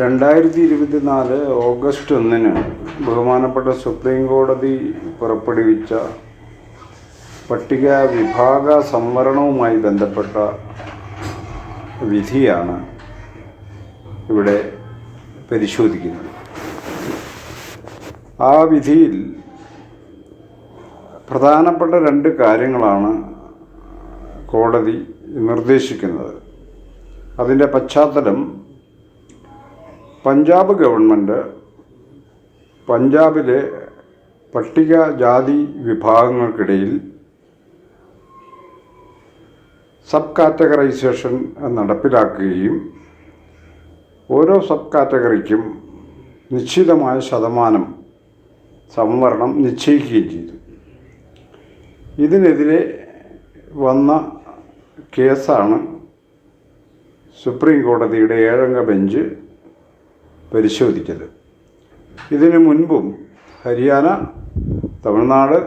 രണ്ടായിരത്തി ഇരുപത്തിനാല് ഓഗസ്റ്റ് ഒന്നിന് ബഹുമാനപ്പെട്ട സുപ്രീം കോടതി പുറപ്പെടുവിച്ച പട്ടിക വിഭാഗ സംവരണവുമായി ബന്ധപ്പെട്ട വിധിയാണ് ഇവിടെ പരിശോധിക്കുന്നത്. ആ വിധിയിൽ പ്രധാനപ്പെട്ട രണ്ട് കാര്യങ്ങളാണ് കോടതി നിർദ്ദേശിക്കുന്നത്. അതിന്റെ പശ്ചാത്തലം പഞ്ചാബ് ഗവൺമെന്റ് പഞ്ചാബിലെ പട്ടികജാതി വിഭാഗങ്ങൾക്കിടയിൽ സബ് കാറ്റഗറൈസേഷൻ നടപ്പിലാക്കുകയും ഓരോ സബ് കാറ്റഗറിക്കും നിശ്ചിതമായ ശതമാനം സംവരണം നിശ്ചയിക്കുകയും ചെയ്തു. ഇതിനെതിരെ വന്ന കേസാണ് സുപ്രീം കോടതിയുടെ ഏഴംഗ ബെഞ്ച് പരിശോധിച്ചത് ഇതിനു മുൻപും ഹരിയാന തമിഴ്നാട്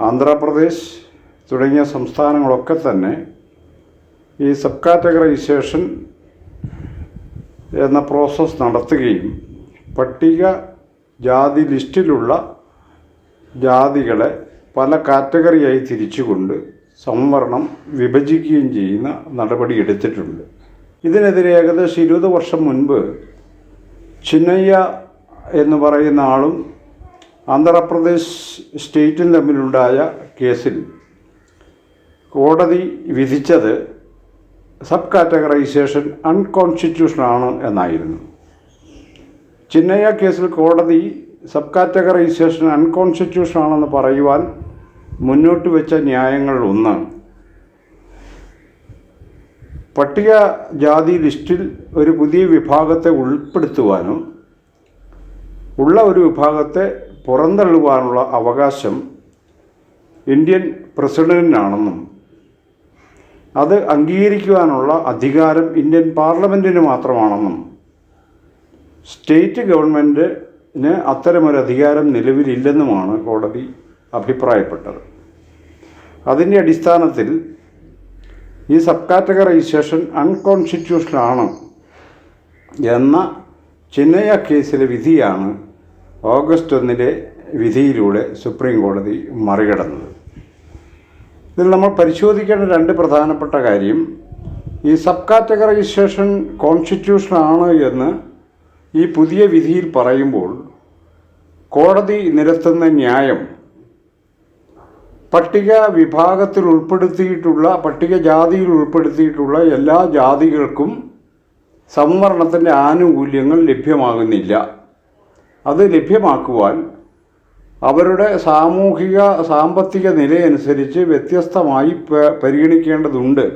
ആന്ധ്രാപ്രദേശ് തുടങ്ങിയ സംസ്ഥാനങ്ങളൊക്കെ തന്നെ ഈ സബ് കാറ്റഗറൈസേഷൻ എന്ന പ്രോസസ്സ് നടത്തുകയും പട്ടിക ജാതി ലിസ്റ്റിലുള്ള ജാതികളെ പല കാറ്റഗറിയായി തിരിച്ചുകൊണ്ട് സംവരണം വിഭജിക്കുകയും ചെയ്യുന്ന നടപടി എടുത്തിട്ടുണ്ട്. ഇതിനെതിരെ ഏകദേശം ഇരുപത് വർഷം മുൻപ് ചിന്നയ്യ എന്ന് പറയുന്ന ആളും ആന്ധ്രാപ്രദേശ് സ്റ്റേറ്റും തമ്മിലുണ്ടായ കേസിൽ കോടതി വിധിച്ചത് സബ് കാറ്റഗറൈസേഷൻ അൺകോൺസ്റ്റിറ്റ്യൂഷനാണ് എന്നായിരുന്നു. ചിന്നയ്യ കേസിൽ കോടതി സബ് കാറ്റഗറൈസേഷൻ അൺകോൺസ്റ്റിറ്റ്യൂഷൻ ആണെന്ന് പറയുവാൻ മുന്നോട്ട് വെച്ച ന്യായങ്ങളിൽ ഒന്ന് പട്ടിക ജാതി ലിസ്റ്റിൽ ഒരു പുതിയ വിഭാഗത്തെ ഉൾപ്പെടുത്തുവാനും ഉള്ള ഒരു വിഭാഗത്തെ പുറന്തള്ളുവാനുള്ള അവകാശം ഇന്ത്യൻ പ്രസിഡന്റിനാണെന്നും അത് അംഗീകരിക്കുവാനുള്ള അധികാരം ഇന്ത്യൻ പാർലമെന്റിന് മാത്രമാണെന്നും സ്റ്റേറ്റ് ഗവൺമെന്റിന് അത്തരമൊരു അധികാരം നിലവിലില്ലെന്നുമാണ് കോടതി അഭിപ്രായപ്പെട്ടത്. അതിന്റെ അടിസ്ഥാനത്തിൽ ഈ സബ് കാറ്റഗറൈസേഷൻ അൺകോൺസ്റ്റിറ്റ്യൂഷനാണ് എന്ന ചിന്നയ കേസിലെ വിധിയാണ് ഓഗസ്റ്റ് ഒന്നിലെ വിധിയിലൂടെ സുപ്രീം കോടതി മറികടന്നത്. ഇതിൽ നമ്മൾ പരിശോധിക്കേണ്ട രണ്ട് പ്രധാനപ്പെട്ട കാര്യം ഈ സബ് കാറ്റഗറൈസേഷൻ കോൺസ്റ്റിറ്റ്യൂഷനാണ് എന്ന് ഈ പുതിയ വിധിയിൽ പറയുമ്പോൾ കോടതി നിരത്തുന്ന ന്യായം പട്ടിക വിഭാഗത്തിൽ ഉൾപ്പെടുത്തിയിട്ടുള്ള പട്ടിക ജാതിയിൽ ഉൾപ്പെടുത്തിയിട്ടുള്ള എല്ലാ ജാതികൾക്കും സംവരണത്തിന്റെ ആനുകൂല്യങ്ങൾ ലഭ്യമാകുന്നില്ല. അത് ലഭ്യമാക്കുവാൻ അവരുടെ സാമൂഹിക സാമ്പത്തിക നിലയനുസരിച്ച് വ്യത്യസ്തമായി പരിഗണിക്കേണ്ടതുണ്ട്.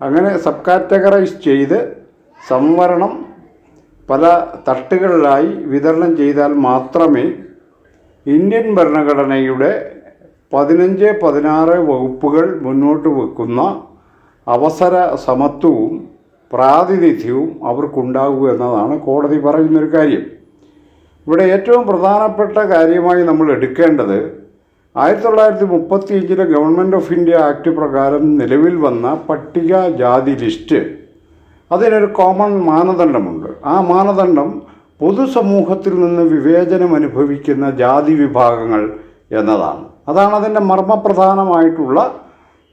അങ്ങനെ സബ് കാറ്റഗറൈസ് ചെയ്ത് സംവരണം പല തട്ടുകളിലായി വിതരണം ചെയ്താൽ മാത്രമേ ഇന്ത്യൻ ഭരണഘടനയുടെ പതിനഞ്ച് പതിനാറ് വകുപ്പുകൾ മുന്നോട്ട് വെക്കുന്ന അവസര സമത്വവും പ്രാതിനിധ്യവും അവർക്കുണ്ടാകൂ എന്നതാണ് കോടതി പറയുന്നൊരു കാര്യം. ഇവിടെ ഏറ്റവും പ്രധാനപ്പെട്ട കാര്യമായി നമ്മൾ എടുക്കേണ്ടത് ആയിരത്തി തൊള്ളായിരത്തി മുപ്പത്തി അഞ്ചിലെ ഗവൺമെന്റ് ഓഫ് ഇന്ത്യ ആക്ട് പ്രകാരം നിലവിൽ വന്ന പട്ടിക ജാതി ലിസ്റ്റ് അതിനൊരു കോമൺ മാനദണ്ഡമുണ്ട്. ആ മാനദണ്ഡം പൊതുസമൂഹത്തിൽ നിന്ന് വിവേചനം അനുഭവിക്കുന്ന ജാതി വിഭാഗങ്ങൾ എന്നതാണ്. അതാണ് അതിന്റെ മർമ്മപ്രധാനമായിട്ടുള്ള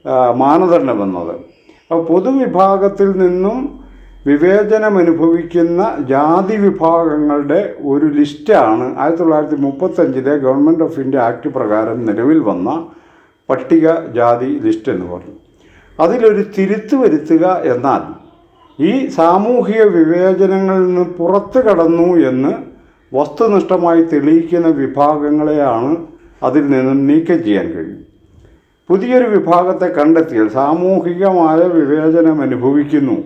മാനദണ്ഡം മാനദണ്ഡമെന്നത്. അപ്പോൾ പൊതുവിഭാഗത്തിൽ നിന്നും വിവേചനം അനുഭവിക്കുന്ന ജാതി വിഭാഗങ്ങളുടെ ഒരു ലിസ്റ്റാണ് ആയിരത്തി തൊള്ളായിരത്തി മുപ്പത്തഞ്ചിലെ ഗവൺമെന്റ് ഓഫ് ഇന്ത്യ ആക്ട് പ്രകാരം നിലവിൽ വന്ന പട്ടിക ജാതി ലിസ്റ്റ് എന്ന് പറഞ്ഞു. അതിലൊരു തിരുത്തു വരുത്തുക എന്നാൽ ഈ സാമൂഹിക വിവേചനങ്ങളിൽ നിന്ന് പുറത്തു കടന്നു എന്ന് വസ്തുനിഷ്ഠമായി തെളിയിക്കുന്ന വിഭാഗങ്ങളെയാണ് അതിൽ നിന്നും നീക്കം ചെയ്യാൻ കഴിയും. പുതിയൊരു വിഭാഗത്തെ കണ്ടെത്തിയാൽ സാമൂഹികമായ വിവേചനം അനുഭവിക്കുന്നു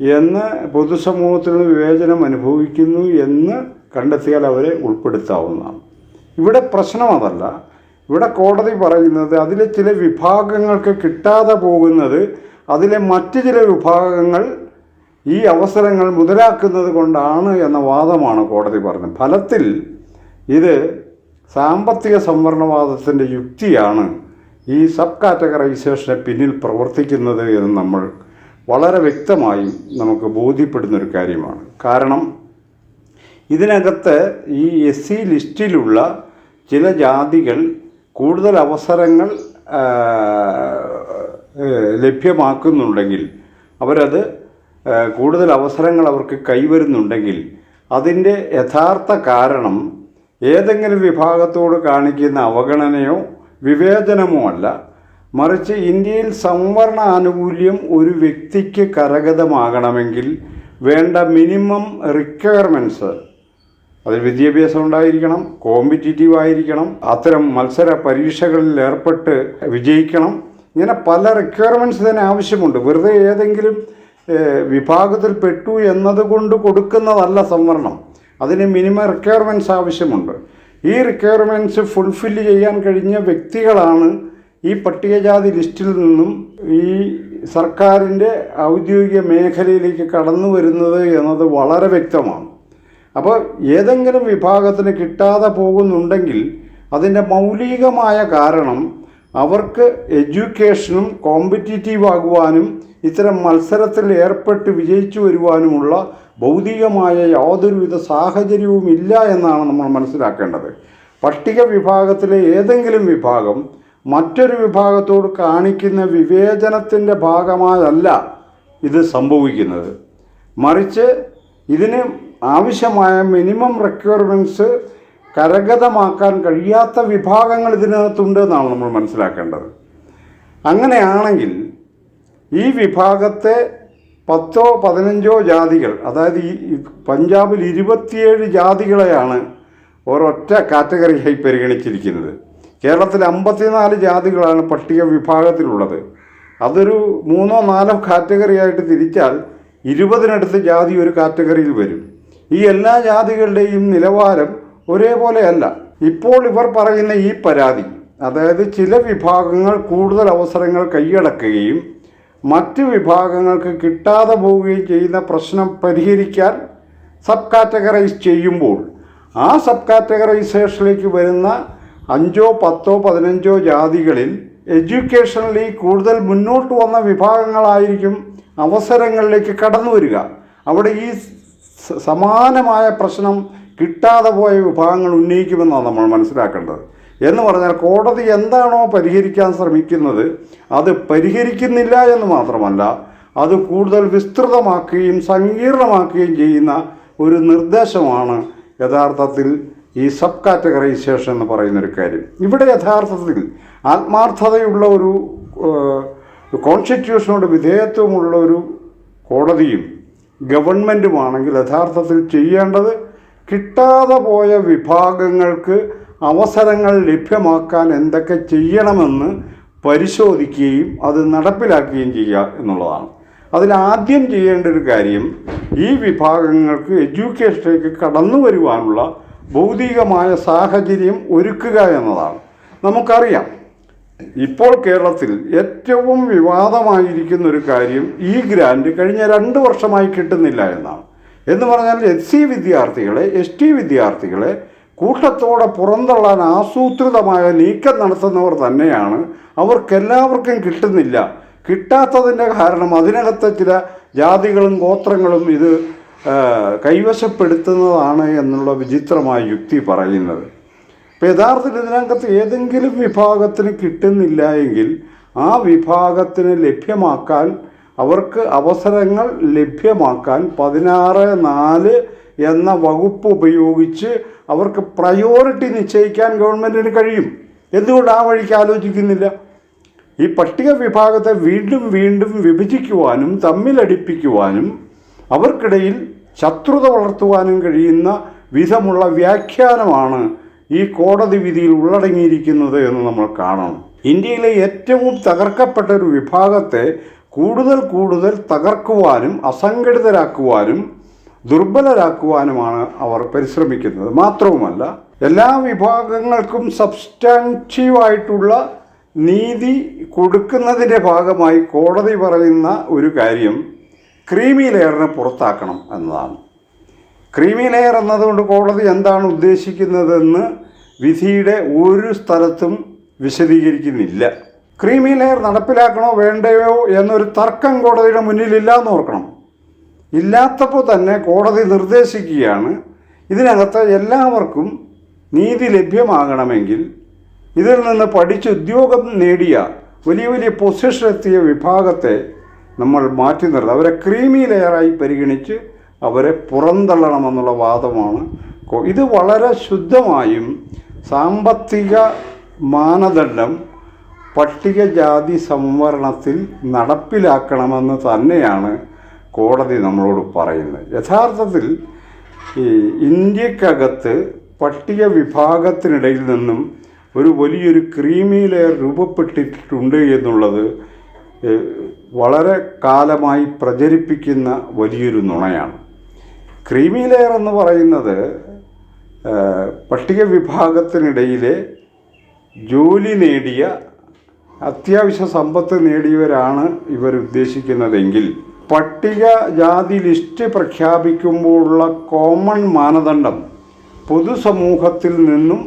എന്ന് പൊതുസമൂഹത്തിൽ നിന്ന് വിവേചനം അനുഭവിക്കുന്നു എന്ന് കണ്ടെത്തിയാൽ അവരെ ഉൾപ്പെടുത്താവുന്നതാണ്. ഇവിടെ പ്രശ്നം അതല്ല ഇവിടെ കോടതി പറയുന്നത് അതിലെ ചില വിഭാഗങ്ങൾക്ക് കിട്ടാതെ പോകുന്നത് അതിലെ മറ്റ് ചില വിഭാഗങ്ങൾ ഈ അവസരങ്ങൾ മുതലാക്കുന്നത് കൊണ്ടാണ് എന്ന വാദമാണ് കോടതി പറഞ്ഞത്. ഫലത്തിൽ ഇത് സാമ്പത്തിക സംവരണവാദത്തിന്റെ യുക്തിയാണ് ഈ സബ് കാറ്റഗറൈസേഷന് പിന്നിൽ പ്രവർത്തിക്കുന്നത് എന്ന് നമ്മൾ വളരെ വ്യക്തമായി നമുക്ക് ബോധ്യപ്പെടുന്നൊരു കാര്യമാണ്. കാരണം ഇതിനകത്ത് ഈ എസ് സി ലിസ്റ്റിലുള്ള ചില ജാതികൾ കൂടുതൽ അവസരങ്ങൾ ലഭ്യമാക്കുന്നുണ്ടെങ്കിൽ അവരത് കൂടുതൽ അവസരങ്ങൾ അവർക്ക് കൈവരുന്നുണ്ടെങ്കിൽ അതിന്റെ യഥാർത്ഥ കാരണം ഏതെങ്കിലും വിഭാഗത്തോട് കാണിക്കുന്ന അവഗണനയോ വിവേചനമോ അല്ല. മറിച്ച് ഇന്ത്യയിൽ സംവരണ ആനുകൂല്യം ഒരു വ്യക്തിക്ക് കരഗതമാകണമെങ്കിൽ വേണ്ട മിനിമം റിക്വയർമെന്റ്സ് അതിൽ വിദ്യാഭ്യാസം ഉണ്ടായിരിക്കണം കോമ്പറ്റീറ്റീവ് ആയിരിക്കണം അത്തരം മത്സര പരീക്ഷകളിൽ ഏർപ്പെട്ട് വിജയിക്കണം. ഇങ്ങനെ പല റിക്വയർമെന്റ്സ് തന്നെ ആവശ്യമുണ്ട്. വെറുതെ ഏതെങ്കിലും വിഭാഗത്തിൽ പെട്ടു എന്നതുകൊണ്ട് കൊടുക്കുന്നതല്ല സംവരണം. അതിന് മിനിമം റിക്വയർമെന്റ്സ് ആവശ്യമുണ്ട്. ഈ റിക്വയർമെന്റ്സ് ഫുൾഫിൽ ചെയ്യാൻ കഴിഞ്ഞ വ്യക്തികളാണ് ഈ പട്ടികജാതി ലിസ്റ്റിൽ നിന്നും ഈ സർക്കാരിന്റെ ഔദ്യോഗിക മേഖലയിലേക്ക് കടന്നു വരുന്നത് എന്നത് വളരെ വ്യക്തമാണ്. അപ്പോൾ ഏതെങ്കിലും വിഭാഗത്തിന് കിട്ടാതെ പോകുന്നുണ്ടെങ്കിൽ അതിന്റെ മൗലികമായ കാരണം അവർക്ക് എഡ്യൂക്കേഷനും കോമ്പറ്റീറ്റീവ് ആകുവാനും ഇത്തരം മത്സരത്തിൽ ഏർപ്പെട്ട് വിജയിച്ചു വരുവാനുമുള്ള ഭൗതികമായ യാതൊരുവിധ സാഹചര്യവും ഇല്ല എന്നാണ് നമ്മൾ മനസ്സിലാക്കേണ്ടത്. പട്ടിക വിഭാഗത്തിലെ ഏതെങ്കിലും വിഭാഗം മറ്റൊരു വിഭാഗത്തോട് കാണിക്കുന്ന വിവേചനത്തിന്റെ ഭാഗമായല്ല ഇത് സംഭവിക്കുന്നത്. മറിച്ച് ഇതിന് ആവശ്യമായ മിനിമം റിക്വയർമെന്റ്സ് കരഗതമാക്കാൻ കഴിയാത്ത വിഭാഗങ്ങൾ ഇതിനകത്തുണ്ട് എന്നാണ് നമ്മൾ മനസ്സിലാക്കേണ്ടത്. അങ്ങനെയാണെങ്കിൽ ഈ വിഭാഗത്തെ പത്തോ പതിനഞ്ചോ ജാതികൾ അതായത് ഈ പഞ്ചാബിൽ ഇരുപത്തിയേഴ് ജാതികളെയാണ് ഒരൊറ്റ കാറ്റഗറിയായി പരിഗണിച്ചിരിക്കുന്നത്. കേരളത്തിൽ അമ്പത്തിനാല് ജാതികളാണ് പട്ടിക വിഭാഗത്തിലുള്ളത്. അതൊരു മൂന്നോ നാലോ കാറ്റഗറി ആയിട്ട് തിരിച്ചാൽ ഇരുപതിനടുത്ത് ജാതി ഒരു കാറ്റഗറിയിൽ വരും. ഈ എല്ലാ ജാതികളുടെയും നിലവാരം ഒരേപോലെയല്ല. ഇപ്പോൾ ഇവർ പറയുന്ന ഈ പരാതി അതായത് ചില വിഭാഗങ്ങൾ കൂടുതൽ അവസരങ്ങൾ കൈയടക്കുകയും മറ്റ് വിഭാഗങ്ങൾക്ക് കിട്ടാതെ പോവുകയും ചെയ്യുന്ന പ്രശ്നം പരിഹരിക്കാൻ സബ് കാറ്റഗറൈസ് ചെയ്യുമ്പോൾ ആ സബ് കാറ്റഗറൈസേഷനിലേക്ക് വരുന്ന അഞ്ചോ പത്തോ പതിനഞ്ചോ ജാതികളിൽ എഡ്യൂക്കേഷനിൽ കൂടുതൽ മുന്നോട്ട് വന്ന വിഭാഗങ്ങളായിരിക്കും അവസരങ്ങളിലേക്ക് കടന്നു വരിക. അവിടെ ഈ സമാനമായ പ്രശ്നം കിട്ടാതെ പോയ വിഭാഗങ്ങൾ ഉന്നയിക്കുമെന്നാണ് നമ്മൾ മനസ്സിലാക്കേണ്ടത്. എന്ന് പറഞ്ഞാൽ കോടതി എന്താണോ പരിഹരിക്കാൻ ശ്രമിക്കുന്നത് അത് പരിഹരിക്കുന്നില്ല എന്ന് മാത്രമല്ല അത് കൂടുതൽ വിസ്തൃതമാക്കുകയും സങ്കീർണമാക്കുകയും ചെയ്യുന്ന ഒരു നിർദ്ദേശമാണ് യഥാർത്ഥത്തിൽ ഈ സബ് കാറ്റഗറൈസേഷൻ എന്ന് പറയുന്നൊരു കാര്യം. ഇവിടെ യഥാർത്ഥത്തിൽ ആത്മാർത്ഥതയുള്ള ഒരു കോൺസ്റ്റിറ്റ്യൂഷനോട് വിധേയത്വമുള്ള ഒരു കോടതിയും ഗവൺമെന്റുമാണെങ്കിൽ യഥാർത്ഥത്തിൽ ചെയ്യേണ്ടത് കിട്ടാതെ പോയ വിഭാഗങ്ങൾക്ക് അവസരങ്ങൾ ലഭ്യമാക്കാൻ എന്തൊക്കെ ചെയ്യണമെന്ന് പരിശോധിക്കുകയും അത് നടപ്പിലാക്കുകയും ചെയ്യുക എന്നുള്ളതാണ്. അതിലാദ്യം ചെയ്യേണ്ട ഒരു കാര്യം ഈ വിഭാഗങ്ങൾക്ക് എഡ്യൂക്കേഷനിലേക്ക് കടന്നു വരുവാനുള്ള ഭൗതികമായ സാഹചര്യം ഒരുക്കുക എന്നതാണ്. നമുക്കറിയാം ഇപ്പോൾ കേരളത്തിൽ ഏറ്റവും വിവാദമായിരിക്കുന്ന ഒരു കാര്യം ഈ ഗ്രാൻഡ് കഴിഞ്ഞ രണ്ട് വർഷമായി കിട്ടുന്നില്ല എന്നാണ്. എന്ന് പറഞ്ഞാൽ എസ് സി വിദ്യാർത്ഥികളെ എസ് ടി വിദ്യാർത്ഥികളെ കൂട്ടത്തോടെ പുറന്തള്ളാൻ ആസൂത്രിതമായ നീക്കം നടത്തുന്നവർ തന്നെയാണ്. അവർക്കെല്ലാവർക്കും കിട്ടുന്നില്ല. കിട്ടാത്തതിന്റെ കാരണം അതിനകത്തെ ചില ജാതികളും ഗോത്രങ്ങളും ഇത് കൈവശപ്പെടുത്തുന്നതാണ് എന്നുള്ള വിചിത്രമായ യുക്തി പറയുന്നത്. ഇപ്പം യഥാർത്ഥത്തിൽ ഇതിനകത്ത് ഏതെങ്കിലും വിഭാഗത്തിന് കിട്ടുന്നില്ല എങ്കിൽ ആ വിഭാഗത്തിന് ലഭ്യമാക്കാൻ അവർക്ക് അവസരങ്ങൾ ലഭ്യമാക്കാൻ പതിനാറ് നാല് എന്ന വകുപ്പ് ഉപയോഗിച്ച് അവർക്ക് പ്രയോറിറ്റി നിശ്ചയിക്കാൻ ഗവൺമെന്റിന് കഴിയും. എന്തുകൊണ്ട് ആ വഴിക്ക് ആലോചിക്കുന്നില്ല? ഈ പട്ടിക വിഭാഗത്തെ വീണ്ടും വീണ്ടും വിഭജിക്കുവാനും തമ്മിലടിപ്പിക്കുവാനും അവർക്കിടയിൽ ശത്രുത വളർത്തുവാനും കഴിയുന്ന വിധമുള്ള വ്യാഖ്യാനമാണ് ഈ കോടതി വിധിയിൽ ഉള്ളടങ്ങിയിരിക്കുന്നത് എന്ന് നമ്മൾ കാണണം. ഇന്ത്യയിലെ ഏറ്റവും തകർക്കപ്പെട്ട ഒരു വിഭാഗത്തെ കൂടുതൽ കൂടുതൽ തകർക്കുവാനും അസംഘടിതരാക്കുവാനും ദുർബലരാക്കുവാനുമാണ് അവർ പരിശ്രമിക്കുന്നത്. മാത്രവുമല്ല എല്ലാ വിഭാഗങ്ങൾക്കും സബ്സ്റ്റാന്റീവായിട്ടുള്ള നീതി കൊടുക്കുന്നതിന്റെ ഭാഗമായി കോടതി പറയുന്ന ഒരു കാര്യം ക്രീമി ലെയറിനെ പുറത്താക്കണം എന്നതാണ്. ക്രീമി ലെയർ എന്നതുകൊണ്ട് കോടതി എന്താണ് ഉദ്ദേശിക്കുന്നതെന്ന് വിധിയുടെ ഒരു സ്ഥലത്തും വിശദീകരിക്കുന്നില്ല. ക്രീമി ലെയർ നടപ്പിലാക്കണോ വേണ്ടയോ എന്നൊരു തർക്കം കോടതിയുടെ മുന്നിലില്ലാന്ന് ഓർക്കണം. ഇല്ലാത്തപ്പോൾ തന്നെ കോടതി നിർദ്ദേശിക്കുകയാണ്. ഇതിനകത്ത് എല്ലാവർക്കും നീതി ലഭ്യമാകണമെങ്കിൽ ഇതിൽ നിന്ന് പഠിച്ച് ഉദ്യോഗം നേടിയ വലിയ വലിയ പൊസിഷനെത്തിയ വിഭാഗത്തെ നമ്മൾ മാറ്റി നിർത്തുക അവരെ ക്രീമി ലെയറായി പരിഗണിച്ച് അവരെ പുറന്തള്ളണമെന്നുള്ള വാദമാണ്. ഇത് വളരെ ശുദ്ധമായും സാമ്പത്തിക മാനദണ്ഡം പട്ടികജാതി സംവരണത്തിൽ നടപ്പിലാക്കണമെന്ന് തന്നെയാണ് കോടതി നമ്മളോട് പറയുന്നത് യഥാർത്ഥത്തിൽ ഈ ഇന്ത്യക്കകത്ത് പട്ടിക വിഭാഗത്തിനിടയിൽ നിന്നും ഒരു വലിയൊരു ക്രീമി ലെയർ രൂപപ്പെട്ടിട്ടുണ്ട് എന്നുള്ളത് വളരെ കാലമായി പ്രചരിപ്പിക്കുന്ന വലിയൊരു നുണയാണ്. ക്രീമി ലെയർ എന്ന് പറയുന്നത് പട്ടിക വിഭാഗത്തിനിടയിലെ ജോലി നേടിയ അത്യാവശ്യ സമ്പത്ത് നേടിയവരാണ് ഇവർ ഉദ്ദേശിക്കുന്നതെങ്കിൽ പട്ടിക ജാതി ലിസ്റ്റ് പ്രഖ്യാപിക്കുമ്പോഴുള്ള കോമൺ മാനദണ്ഡം പൊതുസമൂഹത്തിൽ നിന്നും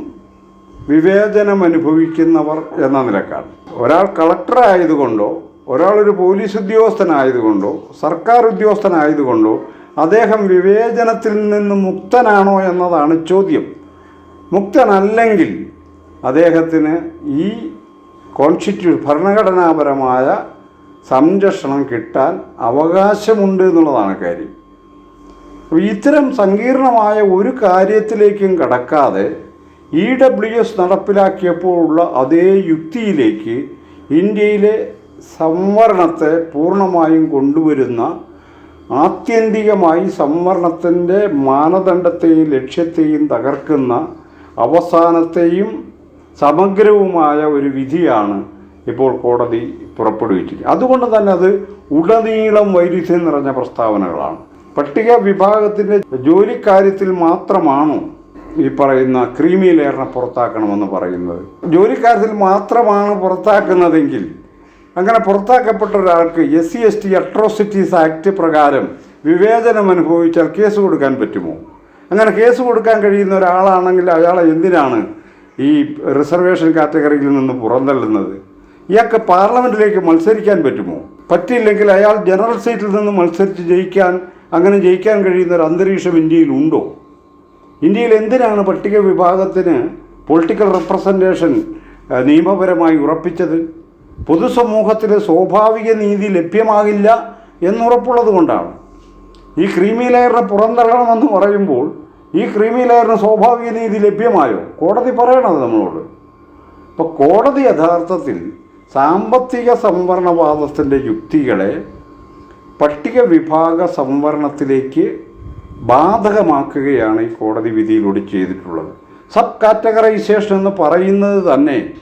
വിവേചനം അനുഭവിക്കുന്നവർ എന്ന നിലക്കാണ്. ഒരാൾ കളക്ടറായതുകൊണ്ടോ ഒരാളൊരു പോലീസ് ഉദ്യോഗസ്ഥനായതുകൊണ്ടോ സർക്കാർ ഉദ്യോഗസ്ഥനായതുകൊണ്ടോ അദ്ദേഹം വിവേചനത്തിൽ നിന്ന് മുക്തനാണോ എന്നതാണ് ചോദ്യം. മുക്തനല്ലെങ്കിൽ അദ്ദേഹത്തിന് ഈ കോൺസ്റ്റിറ്റ്യൂ ഭരണഘടനാപരമായ സംരക്ഷണം കിട്ടാൻ അവകാശമുണ്ട് എന്നുള്ളതാണ് കാര്യം. അപ്പോൾ ഇത്തരം സങ്കീർണമായ ഒരു കാര്യത്തിലേക്കും കടക്കാതെ ഇ ഡബ്ല്യു എസ് നടപ്പിലാക്കിയപ്പോഴുള്ള അതേ യുക്തിയിലേക്ക് ഇന്ത്യയിലെ സംവരണത്തെ പൂർണമായും കൊണ്ടുവരുന്ന ആത്യന്തികമായി സംവരണത്തിന്റെ മാനദണ്ഡത്തെയും ലക്ഷ്യത്തെയും തകർക്കുന്ന അവസാനത്തെയും സമഗ്രവുമായ ഒരു വിധിയാണ് ഇപ്പോൾ കോടതി പുറപ്പെടുവിച്ചിരിക്കുന്നത് അതുകൊണ്ട് തന്നെ അത് ഉടനീളം വൈരുദ്ധ്യം നിറഞ്ഞ പ്രസ്താവനകളാണ്. പട്ടിക വിഭാഗത്തിന്റെ ജോലിക്കാര്യത്തിൽ മാത്രമാണോ ഈ പറയുന്ന ക്രീമി ലെയറിനെ പുറത്താക്കണമെന്ന് പറയുന്നത്? ജോലിക്കാര്യത്തിൽ മാത്രമാണ് പുറത്താക്കുന്നതെങ്കിൽ അങ്ങനെ പുറത്താക്കപ്പെട്ട ഒരാൾക്ക് S C S T atrocities act പ്രകാരം വിവേചനം അനുഭവിച്ചാൽ കേസ് കൊടുക്കാൻ പറ്റുമോ? അങ്ങനെ കേസ് കൊടുക്കാൻ കഴിയുന്ന ഒരാളാണെങ്കിൽ അയാളെ എന്തിനാണ് ഈ റിസർവേഷൻ കാറ്റഗറിയിൽ നിന്ന് പുറന്തള്ളുന്നത്? ഇയാൾക്ക് പാർലമെന്റിലേക്ക് മത്സരിക്കാൻ പറ്റുമോ? പറ്റില്ലെങ്കിൽ അയാൾ ജനറൽ സീറ്റിൽ നിന്ന് മത്സരിച്ച് ജയിക്കാൻ അങ്ങനെ ജയിക്കാൻ കഴിയുന്ന ഒരു അന്തരീക്ഷം ഇന്ത്യയിൽ ഉണ്ടോ? ഇന്ത്യയിൽ എന്തിനാണ് പട്ടിക വിഭാഗത്തിന് പൊളിറ്റിക്കൽ റെപ്രസെന്റേഷൻ നിയമപരമായി ഉറപ്പിച്ചത്? പൊതുസമൂഹത്തിന് സ്വാഭാവിക നീതി ലഭ്യമാകില്ല എന്നുറപ്പുള്ളത് കൊണ്ടാണ്. ഈ ക്രീമി ലെയറിനെ പുറന്തള്ളണമെന്ന് പറയുമ്പോൾ ഈ ക്രീമി ലെയറിന് സ്വാഭാവിക നീതി ലഭ്യമായോ? കോടതി പറയണത് നമ്മളോട്. അപ്പോൾ കോടതി യഥാർത്ഥത്തിൽ സാമ്പത്തിക സംവരണവാദത്തിന്റെ യുക്തികളെ പട്ടിക വിഭാഗ സംവരണത്തിലേക്ക് ബാധകമാക്കുകയാണ് ഈ കോടതി വിധിയിലൂടെ ചെയ്തിട്ടുള്ളത്. സബ് കാറ്റഗറൈസേഷൻ എന്ന് പറയുന്നത് തന്നെ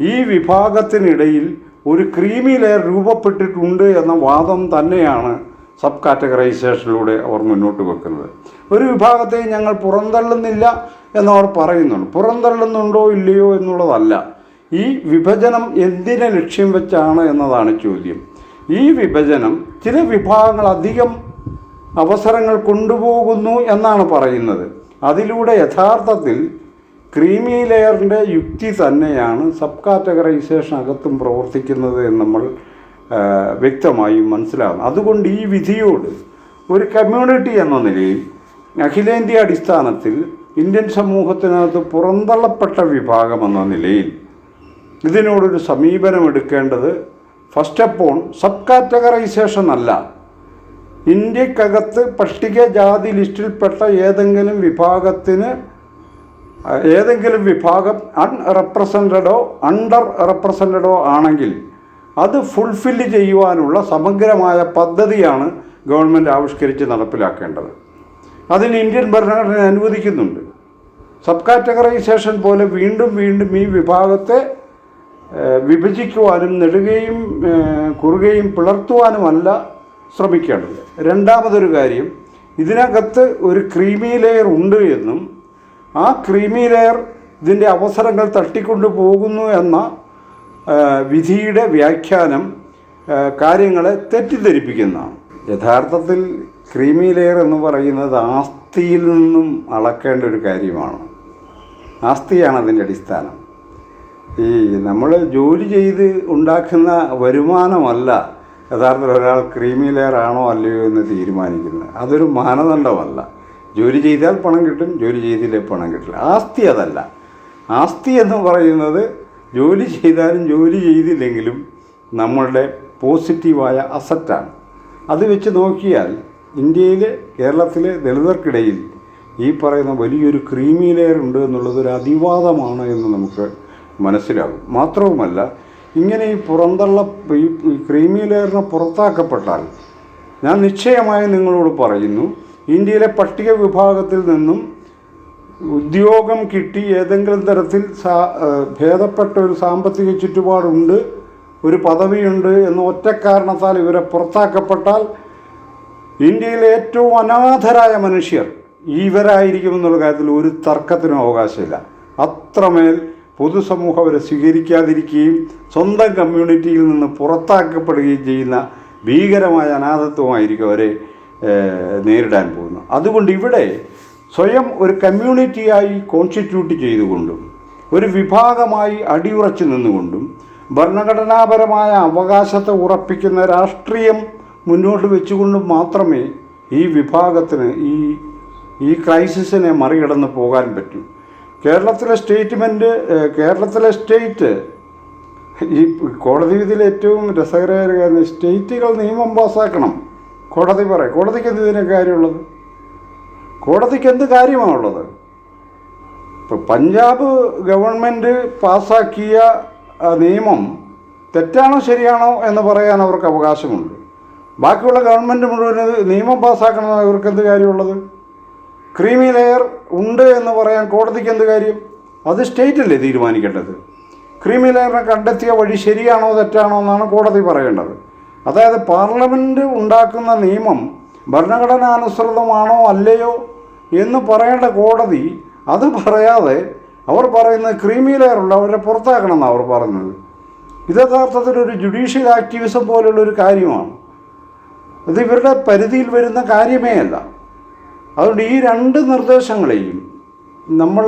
ഈ വിഭാഗത്തിനിടയിൽ ഒരു ക്രീമി ലെയർ രൂപപ്പെട്ടിട്ടുണ്ട് എന്ന വാദം തന്നെയാണ് സബ് കാറ്റഗറൈസേഷനിലൂടെ അവർ മുന്നോട്ട് വെക്കുന്നത്. ഒരു വിഭാഗത്തെയും ഞങ്ങൾ പുറന്തള്ളുന്നില്ല എന്നവർ പറയുന്നുണ്ട്. പുറന്തള്ളുന്നുണ്ടോ ഇല്ലയോ എന്നുള്ളതല്ല. ഈ വിഭജനം എന്തിനെ ലക്ഷ്യം വെച്ചാണ് എന്നതാണ് ചോദ്യം. ഈ വിഭജനം ചില വിഭാഗങ്ങൾ അധികം അവസരങ്ങൾ കൊണ്ടുപോകുന്നു എന്നാണ് പറയുന്നത്. അതിലൂടെ യഥാർത്ഥത്തിൽ ക്രീമി ലെയറിന്റെ യുക്തി തന്നെയാണ് സബ് കാറ്റഗറൈസേഷൻ അകത്തും പ്രവർത്തിക്കുന്നത് എന്ന് നമ്മൾ വ്യക്തമായും മനസ്സിലാകുന്നു. അതുകൊണ്ട് ഈ വിധിയോട് ഒരു കമ്മ്യൂണിറ്റി എന്ന നിലയിൽ അഖിലേന്ത്യാ അടിസ്ഥാനത്തിൽ ഇന്ത്യൻ സമൂഹത്തിനകത്ത് പുറന്തള്ളപ്പെട്ട വിഭാഗം എന്ന നിലയിൽ ഇതിനോടൊരു സമീപനം എടുക്കേണ്ടത് ഫസ്റ്റ് അപ്പോൺ സബ് കാറ്റഗറൈസേഷൻ അല്ല. ഇന്ത്യക്കകത്ത് പട്ടികജാതി ലിസ്റ്റിൽപ്പെട്ട ഏതെങ്കിലും വിഭാഗത്തിന് ഏതെങ്കിലും വിഭാഗം അൺ അൺറെപ്രസെന്റഡോ അണ്ടർ റെപ്രസെന്റഡോ ആണെങ്കിൽ അത് ഫുൾഫില്ല് ചെയ്യുവാനുള്ള സമഗ്രമായ പദ്ധതിയാണ് ഗവൺമെന്റ് ആവിഷ്കരിച്ച് നടപ്പിലാക്കേണ്ടത്. അതിന് ഇന്ത്യൻ ഭരണഘടന അനുവദിക്കുന്നുണ്ട്. സബ് കാറ്റഗറൈസേഷൻ പോലെ വീണ്ടും വീണ്ടും ഈ വിഭാഗത്തെ വിഭജിക്കുവാനും നെടുകയും കുറുകയും പിളർത്തുവാനുമല്ല ശ്രമിക്കേണ്ടത്. രണ്ടാമതൊരു കാര്യം ഇതിനകത്ത് ഒരു ക്രീമി ലെയർ ഉണ്ട് എന്നും ആ ക്രീമി ലെയർ ഇതിന്റെ അവസരങ്ങൾ തട്ടിക്കൊണ്ടു പോകുന്നു എന്ന വിധിയുടെ വ്യാഖ്യാനം കാര്യങ്ങളെ തെറ്റിദ്ധരിപ്പിക്കുന്നതാണ്. യഥാർത്ഥത്തിൽ ക്രീമി ലെയർ എന്ന് പറയുന്നത് ആസ്തിയിൽ നിന്നും അളക്കേണ്ട ഒരു കാര്യമാണ്. ആസ്തിയാണ് അതിന്റെ അടിസ്ഥാനം. ഈ നമ്മൾ ജോലി ചെയ്ത് ഉണ്ടാക്കുന്ന വരുമാനമല്ല യഥാർത്ഥത്തിൽ ഒരാൾ ക്രീമി ലെയർ ആണോ അല്ലയോ എന്ന് തീരുമാനിക്കുന്നത്. അതൊരു മാനദണ്ഡമല്ല. ജോലി ചെയ്താൽ പണം കിട്ടും ജോലി ചെയ്തില്ലേ പണം കിട്ടില്ല. ആസ്തി അതല്ല. ആസ്തി എന്ന് പറയുന്നത് ജോലി ചെയ്താലും ജോലി ചെയ്തില്ലെങ്കിലും നമ്മളുടെ പോസിറ്റീവായ അസറ്റാണ്. അത് വെച്ച് നോക്കിയാൽ ഇന്ത്യയിൽ കേരളത്തിലെ ദളിതർക്കിടയിൽ ഈ പറയുന്ന വലിയൊരു ക്രീമി ലെയർ ഉണ്ട് എന്നുള്ളത് ഒരു അതിവാദമാണ് എന്ന് നമുക്ക് മനസ്സിലാകും. മാത്രവുമല്ല ഇങ്ങനെ ഈ പുറന്തള്ള ഈ ക്രീമി ലെയറിനെ പുറത്താക്കപ്പെട്ടാൽ ഞാൻ നിശ്ചയമായി നിങ്ങളോട് പറയുന്നു ഇന്ത്യയിലെ പട്ടിക വിഭാഗത്തിൽ നിന്നും ഉദ്യോഗം കിട്ടി ഏതെങ്കിലും തരത്തിൽ സാ ഭേദപ്പെട്ട ഒരു സാമ്പത്തിക ചുറ്റുപാടുണ്ട് ഒരു പദവിയുണ്ട് എന്ന ഒറ്റ കാരണത്താൽ ഇവരെ പുറത്താക്കപ്പെട്ടാൽ ഇന്ത്യയിലെ ഏറ്റവും അനാഥരായ മനുഷ്യർ ഇവരായിരിക്കും എന്നുള്ള കാര്യത്തിൽ ഒരു തർക്കത്തിനും അവകാശമില്ല. അത്രമേൽ പൊതുസമൂഹം അവരെ സ്വീകരിക്കാതിരിക്കുകയും സ്വന്തം കമ്മ്യൂണിറ്റിയിൽ നിന്ന് പുറത്താക്കപ്പെടുകയും ചെയ്യുന്ന ഭീകരമായ അനാഥത്വമായിരിക്കും അവരെ നേരിടാൻ പോകുന്നത്. അതുകൊണ്ട് ഇവിടെ സ്വയം ഒരു കമ്മ്യൂണിറ്റിയായി കോൺസ്റ്റിറ്റ്യൂട്ട് ചെയ്തുകൊണ്ടും ഒരു വിഭാഗമായി അടിയുറച്ചു നിന്നുകൊണ്ടും ഭരണഘടനാപരമായ അവകാശത്തെ ഉറപ്പിക്കുന്ന രാഷ്ട്രീയം മുന്നോട്ട് വെച്ചുകൊണ്ടും മാത്രമേ ഈ വിഭാഗത്തിന് ഈ ഈ ക്രൈസിസിനെ മറികടന്ന് പോകാൻ പറ്റൂ. കേരളത്തിലെ സ്റ്റേറ്റ്മെന്റ് കേരളത്തിലെ സ്റ്റേറ്റ്. ഈ കോടതി വിധിയിൽ ഏറ്റവും രസകരമായ കാര്യം സ്റ്റേറ്റുകൾ നിയമം പാസ്സാക്കണം കോടതി പറയും കോടതിക്ക് എന്ത് ഇതിന് കാര്യമുള്ളത്? കോടതിക്ക് എന്ത് കാര്യമാണുള്ളത് ഇപ്പോൾ പഞ്ചാബ് ഗവൺമെന്റ് പാസ്സാക്കിയ നിയമം തെറ്റാണോ ശരിയാണോ എന്ന് പറയാൻ അവർക്ക് അവകാശമുണ്ട്. ബാക്കിയുള്ള ഗവൺമെന്റ് മുഴുവൻ നിയമം പാസ്സാക്കണമെന്ന് അവർക്ക് എന്ത് കാര്യമുള്ളത്? ക്രീമി ലെയർ ഉണ്ട് എന്ന് പറയാൻ കോടതിക്ക് എന്ത് കാര്യം? അത് സ്റ്റേറ്റല്ലേ തീരുമാനിക്കേണ്ടത്? ക്രീമി കണ്ടെത്തിയ വഴി ശരിയാണോ തെറ്റാണോ എന്നാണ് കോടതി പറയേണ്ടത്. അതായത് പാർലമെന്റ് ഉണ്ടാക്കുന്ന നിയമം ഭരണഘടനാനുസൃതമാണോ അല്ലയോ എന്ന് പറയേണ്ട കോടതി അത് പറയാതെ അവർ പറയുന്നത് ക്രീമി ഉള്ള അവരെ പുറത്താക്കണം എന്നാണ് അവർ പറയുന്നത് ഇത് യഥാർത്ഥത്തിൽ ഒരു ജുഡീഷ്യൽ ആക്ടിവിസം പോലുള്ള ഒരു കാര്യമാണ്. ഇത് ഇവരുടെ പരിധിയിൽ വരുന്ന കാര്യമേ അല്ല. അതുകൊണ്ട് ഈ രണ്ട് നിർദ്ദേശങ്ങളെയും നമ്മൾ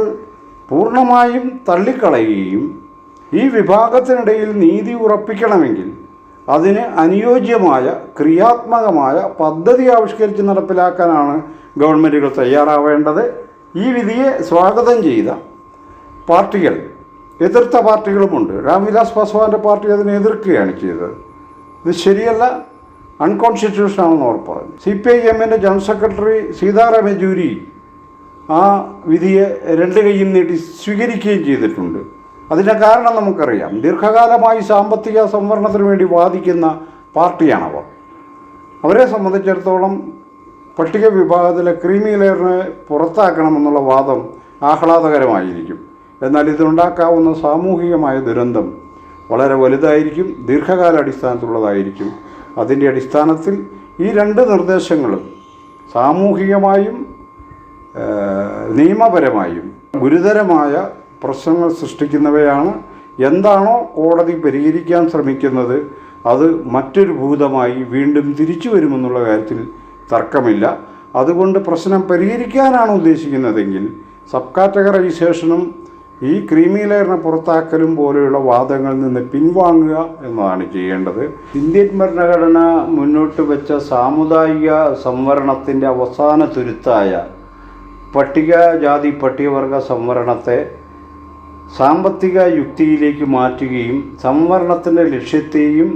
പൂർണമായും തള്ളിക്കളയുകയും ഈ വിഭാഗത്തിനിടയിൽ നീതി ഉറപ്പിക്കണമെങ്കിൽ അതിന് അനുയോജ്യമായ ക്രിയാത്മകമായ പദ്ധതി ആവിഷ്കരിച്ച് നടപ്പിലാക്കാനാണ് ഗവൺമെന്റുകൾ തയ്യാറാവേണ്ടത്. ഈ വിധിയെ സ്വാഗതം ചെയ്ത പാർട്ടികൾ എതിർത്ത പാർട്ടികളുമുണ്ട്. രാംവിലാസ് പാസ്വാന്റെ പാർട്ടി അതിനെ എതിർക്കുകയാണ് ചെയ്തത്. ഇത് ശരിയല്ല അൺകോൺസ്റ്റിറ്റ്യൂഷൻ ആണെന്ന് അവർ പറഞ്ഞു. സി പി ഐ എമ്മിന്റെ ജനറൽ സെക്രട്ടറി സീതാറാം യെച്ചൂരി ആ വിധിയെ രണ്ട് കൈയും നീട്ടി സ്വീകരിക്കുകയും ചെയ്തിട്ടുണ്ട്. അതിന്റെ കാരണം നമുക്കറിയാം. ദീർഘകാലമായി സാമ്പത്തിക സംവരണത്തിന് വേണ്ടി വാദിക്കുന്ന പാർട്ടിയാണവർ അവരെ സംബന്ധിച്ചിടത്തോളം പട്ടിക വിഭാഗത്തിലെ ക്രീമി ലെയറിനെ പുറത്താക്കണമെന്നുള്ള വാദം ആഹ്ലാദകരമായിരിക്കും. എന്നാൽ ഇതിനുണ്ടാക്കാവുന്ന സാമൂഹികമായ ദുരന്തം വളരെ വലുതായിരിക്കും ദീർഘകാല അടിസ്ഥാനത്തിലുള്ളതായിരിക്കും അതിന്റെ അടിസ്ഥാനത്തിൽ ഈ രണ്ട് നിർദ്ദേശങ്ങളും സാമൂഹികമായും നിയമപരമായും ഗുരുതരമായ പ്രശ്നങ്ങൾ സൃഷ്ടിക്കുന്നവയാണ്. എന്താണോ കോടതി പരിഹരിക്കാൻ ശ്രമിക്കുന്നത് അത് മറ്റൊരു ഭൂതമായി വീണ്ടും തിരിച്ചു വരുമെന്നുള്ള കാര്യത്തിൽ തർക്കമില്ല. അതുകൊണ്ട് പ്രശ്നം പരിഹരിക്കാനാണ് ഉദ്ദേശിക്കുന്നതെങ്കിൽ സബ് കാറ്റഗറൈസേഷനും ഈ ക്രീമി ലെയറിനെ പുറത്താക്കലും പോലെയുള്ള വാദങ്ങളിൽ നിന്ന് പിൻവാങ്ങുക എന്നതാണ് ചെയ്യേണ്ടത്. ഇന്ത്യൻ ഭരണഘടന മുന്നോട്ട് വെച്ച സാമുദായിക സംവരണത്തിന്റെ അവസാന തുരുത്തായ പട്ടികജാതി പട്ടികവർഗ സംവരണത്തെ സാമ്പത്തിക യുക്തിയിലേക്ക് മാറ്റുകയും സംവരണത്തിന്റെ ലക്ഷ്യത്തെയും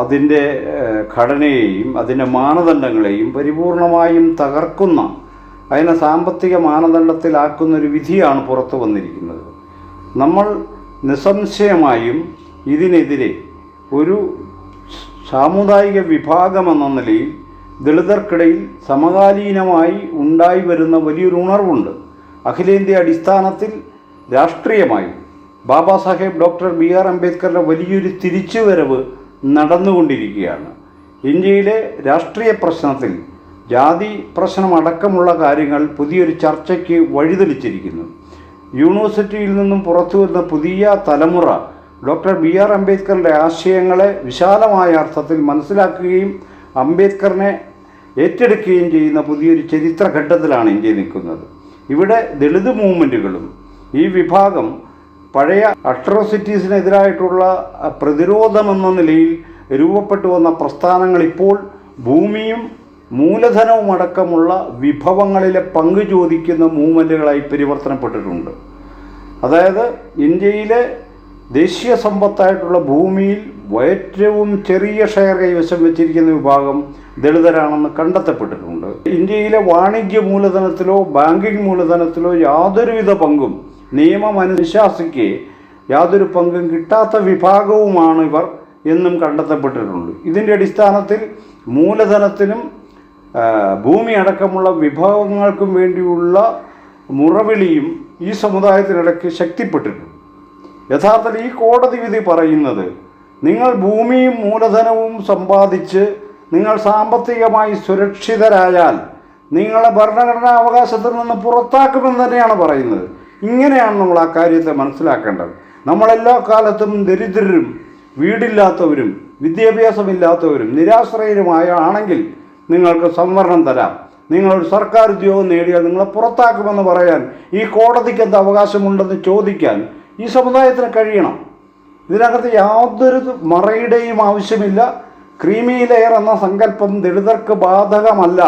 അതിന്റെ ഘടനയെയും അതിന്റെ മാനദണ്ഡങ്ങളെയും പരിപൂർണമായും തകർക്കുന്ന അതിനെ സാമ്പത്തിക മാനദണ്ഡത്തിലാക്കുന്ന ഒരു വിധിയാണ് പുറത്തു വന്നിരിക്കുന്നത്. നമ്മൾ നിസ്സംശയമായും ഇതിനെതിരെ ഒരു സാമുദായിക വിഭാഗമെന്ന നിലയിൽ ദളിതർക്കിടയിൽ സമകാലീനമായി ഉണ്ടായി വരുന്ന വലിയൊരു ഉണർവുണ്ട്. അഖിലേന്ത്യാ അടിസ്ഥാനത്തിൽ രാഷ്ട്രീയമായി Baba Saheb doctor B R അംബേദ്കറുടെ വലിയൊരു തിരിച്ചുവരവ് നടന്നുകൊണ്ടിരിക്കുകയാണ്. ഇന്ത്യയിലെ രാഷ്ട്രീയ പ്രശ്നത്തിൽ ജാതി പ്രശ്നമടക്കമുള്ള കാര്യങ്ങൾ പുതിയൊരു ചർച്ചയ്ക്ക് വഴിതെളിച്ചിരിക്കുന്നു. യൂണിവേഴ്സിറ്റിയിൽ നിന്നും പുറത്തു വരുന്ന പുതിയ തലമുറ ഡോക്ടർ ബി ആർ അംബേദ്കറുടെ ആശയങ്ങളെ വിശാലമായ അർത്ഥത്തിൽ മനസ്സിലാക്കുകയും അംബേദ്കറിനെ ഏറ്റെടുക്കുകയും ചെയ്യുന്ന പുതിയൊരു ചരിത്രഘട്ടത്തിലാണ് ഇന്ത്യ നിൽക്കുന്നത്. ഇവിടെ ദളിത് മൂവ്മെന്റുകളും ഈ വിഭാഗം പഴയ അട്രോസിറ്റീസിനെതിരായിട്ടുള്ള പ്രതിരോധമെന്ന നിലയിൽ രൂപപ്പെട്ടു വന്ന പ്രസ്ഥാനങ്ങൾ ഇപ്പോൾ ഭൂമിയും മൂലധനവും അടക്കമുള്ള വിഭവങ്ങളിലെ പങ്ക് ചോദിക്കുന്ന മൂവ്മെന്റുകളായി പരിവർത്തനപ്പെട്ടിട്ടുണ്ട്. അതായത് ഇന്ത്യയിലെ ദേശീയ സമ്പത്തായിട്ടുള്ള ഭൂമിയിൽ ഏറ്റവും ചെറിയ ഷെയർ കൈവശം വെച്ചിരിക്കുന്ന വിഭാഗം ദളിതരാണെന്ന് കണ്ടെത്തപ്പെട്ടിട്ടുണ്ട്. ഇന്ത്യയിലെ വാണിജ്യ മൂലധനത്തിലോ ബാങ്കിംഗ് മൂലധനത്തിലോ യാതൊരുവിധ പങ്കും നിയമം അനുശാസിക്ക് യാതൊരു പങ്കും കിട്ടാത്ത വിഭാഗവുമാണ് ഇവർ എന്നും കണ്ടെത്തപ്പെട്ടിട്ടുണ്ട്. ഇതിന്റെ അടിസ്ഥാനത്തിൽ മൂലധനത്തിനും ഭൂമി അടക്കമുള്ള വിഭവങ്ങൾക്കും വേണ്ടിയുള്ള മുറവിളിയും ഈ സമുദായത്തിനിടയ്ക്ക് ശക്തിപ്പെട്ടിട്ടുണ്ട്. യഥാർത്ഥത്തിൽ ഈ കോടതി വിധി പറയുന്നത് നിങ്ങൾ ഭൂമിയും മൂലധനവും സമ്പാദിച്ച് നിങ്ങൾ സാമ്പത്തികമായി സുരക്ഷിതരായാൽ നിങ്ങളെ ഭരണഘടനാ അവകാശത്തിൽ നിന്ന് പുറത്താക്കുമെന്ന് തന്നെയാണ് പറയുന്നത്. ഇങ്ങനെയാണ് നമ്മൾ ആ കാര്യത്തെ മനസ്സിലാക്കേണ്ടത്. നമ്മളെല്ലാ കാലത്തും ദരിദ്രരും വീടില്ലാത്തവരും വിദ്യാഭ്യാസമില്ലാത്തവരും നിരാശ്രയരുമായ ആണെങ്കിൽ നിങ്ങൾക്ക് സംവരണം തരാം. നിങ്ങളൊരു സർക്കാർ ഉദ്യോഗം നേടിയാൽ നിങ്ങളെ പുറത്താക്കുമെന്ന് പറയാൻ ഈ കോടതിക്ക് എന്ത് അവകാശമുണ്ടെന്ന് ചോദിക്കാൻ ഈ സമുദായത്തിന് കഴിയണം. ഇതിനകത്ത് യാതൊരു മറയുടെയും ആവശ്യമില്ല. ക്രീമി ലെയർ എന്ന സങ്കല്പം ദളിതർക്ക് ബാധകമല്ല.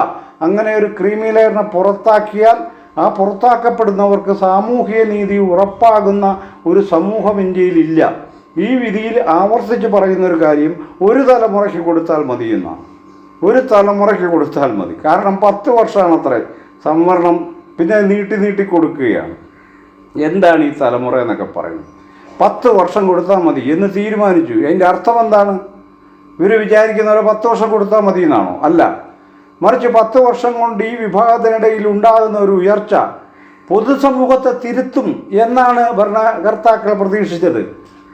അങ്ങനെ ഒരു ക്രീമി ലെയറിനെ പുറത്താക്കിയാൽ ആ പുറത്താക്കപ്പെടുന്നവർക്ക് സാമൂഹിക നീതി ഉറപ്പാകുന്ന ഒരു സമൂഹം ഇന്ത്യയിലില്ല ഈ വിധിയിൽ ആവർത്തിച്ച് പറയുന്ന ഒരു കാര്യം ഒരു തലമുറയ്ക്ക് കൊടുത്താൽ മതിയെന്നാണ് ഒരു തലമുറയ്ക്ക് കൊടുത്താൽ മതി. കാരണം പത്ത് വർഷമാണ് അത്ര സംവരണം പിന്നെ നീട്ടി നീട്ടി കൊടുക്കുകയാണ്. എന്താണ് ഈ തലമുറ എന്നൊക്കെ പറയുന്നത്. പത്ത് വർഷം കൊടുത്താൽ മതി എന്ന് തീരുമാനിച്ചു. അതിന്റെ അർത്ഥം എന്താണ്? ഇവർ വിചാരിക്കുന്നവരെ പത്ത് വർഷം കൊടുത്താൽ മതി എന്നാണോ അല്ല. മറിച്ച് പത്ത് വർഷം കൊണ്ട് ഈ വിഭാഗത്തിനിടയിൽ ഉണ്ടാകുന്ന ഒരു ഉയർച്ച പൊതുസമൂഹത്തെ തിരുത്തും എന്നാണ് ഭരണകർത്താക്കൾ പ്രതീക്ഷിച്ചത്.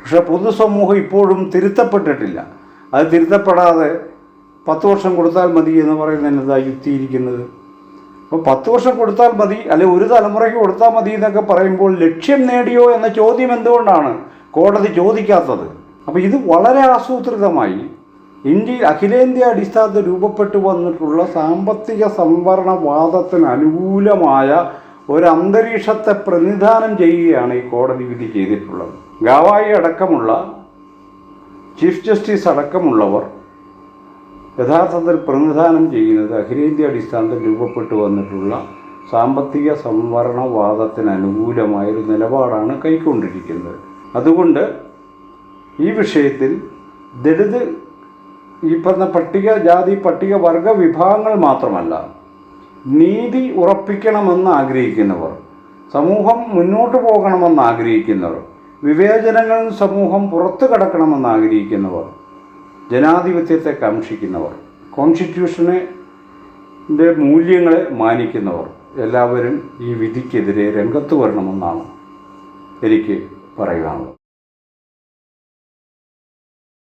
പക്ഷേ പൊതുസമൂഹം ഇപ്പോഴും തിരുത്തപ്പെട്ടിട്ടില്ല. അത് തിരുത്തപ്പെടാതെ പത്ത് വർഷം കൊടുത്താൽ മതി എന്ന് പറയുന്നതിന് എന്താ യുക്തിയിരിക്കുന്നത്? അപ്പോൾ പത്ത് വർഷം കൊടുത്താൽ മതി അല്ലെ ഒരു തലമുറയ്ക്ക് കൊടുത്താൽ മതി എന്നൊക്കെ പറയുമ്പോൾ ലക്ഷ്യം നേടിയോ എന്ന ചോദ്യം എന്തുകൊണ്ടാണ്? കോടതി ചോദിക്കാത്തത്. അപ്പോൾ ഇത് വളരെ ആസൂത്രിതമായി ഇന്ത്യയിൽ അഖിലേന്ത്യാ അടിസ്ഥാനത്തിൽ രൂപപ്പെട്ടു വന്നിട്ടുള്ള സാമ്പത്തിക സംവരണവാദത്തിന് അനുകൂലമായ ഒരു അന്തരീക്ഷത്തെ പ്രതിനിധാനം ചെയ്യുകയാണ് ഈ കോടതി വിധി ചെയ്തിട്ടുള്ളത്. ഗവായി അടക്കമുള്ള ചീഫ് ജസ്റ്റിസ് അടക്കമുള്ളവർ യഥാർത്ഥത്തിൽ പ്രതിനിധാനം ചെയ്യുന്നത് അഖിലേന്ത്യാ അടിസ്ഥാനത്തിൽ രൂപപ്പെട്ടു വന്നിട്ടുള്ള സാമ്പത്തിക സംവരണവാദത്തിന് അനുകൂലമായൊരു നിലപാടാണ് കൈക്കൊണ്ടിരിക്കുന്നത്. അതുകൊണ്ട് ഈ വിഷയത്തിൽ ദളിത് ഈ പറഞ്ഞ പട്ടിക ജാതി പട്ടിക വർഗ വിഭാഗങ്ങൾ മാത്രമല്ല നീതി ഉറപ്പിക്കണമെന്ന് ആഗ്രഹിക്കുന്നവർ സമൂഹം മുന്നോട്ട് പോകണമെന്ന് ആഗ്രഹിക്കുന്നവർ വിവേചനങ്ങളിൽ സമൂഹം പുറത്തു കടക്കണമെന്ന് ആഗ്രഹിക്കുന്നവർ ജനാധിപത്യത്തെ കാംക്ഷിക്കുന്നവർ കോൺസ്റ്റിറ്റ്യൂഷനെ മൂല്യങ്ങളെ മാനിക്കുന്നവർ എല്ലാവരും ഈ വിധിക്കെതിരെ രംഗത്ത് വരണമെന്നാണ് എനിക്ക് പറയുവാനുള്ളത്.